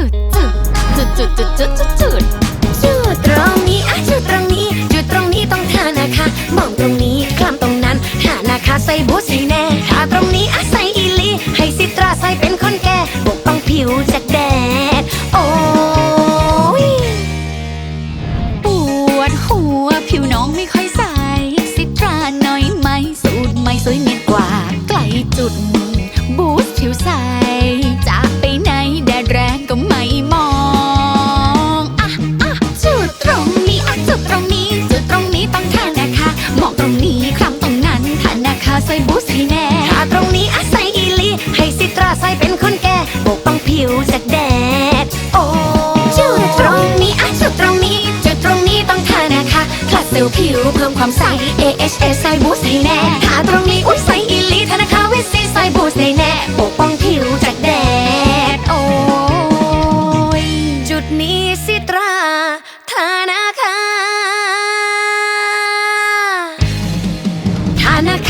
จุดจุดจุดจุดจุดจุดจุดจุดจุดตรงนี้อะจุดตรงนี้จุดตรงนี้ต้องทานะคะ มองตรงนี้คลำตรงนั้นทานะคะใส่บูสให้แน่ทาตรงนี้อะใส่อีลีให้ซิตราใส่เป็นคนแก่ปกป้องผิวจากแดดโอ้ยปวดหัวผิวน้องไม่ค่อยใสซิตราหน่อยไหมสูตรไม่สวยเนียนกว่า ไกลจุดบูสผิวใส ให้แน่ ถ้าตรงนี้อาศัยอีลี ให้สิตราใส่เป็นคนแก่ปกป้องผิวจากแดด โอ้อยู่ตรงนี้อะจุดตรงนี้จุดตรงนี้ต้องเธอนะคะคลัดเซลล์ผิวเพิ่มความใส AHA ใส่บูสให้แน่ ถ้าตรงนี้อุ้ยใสอีลีธนาคาเวสซีใส่บูสต์ให้แน่ปกป้องผิวจากแดด โอ้ยจุดนี้สิตราธนาคารธนาคา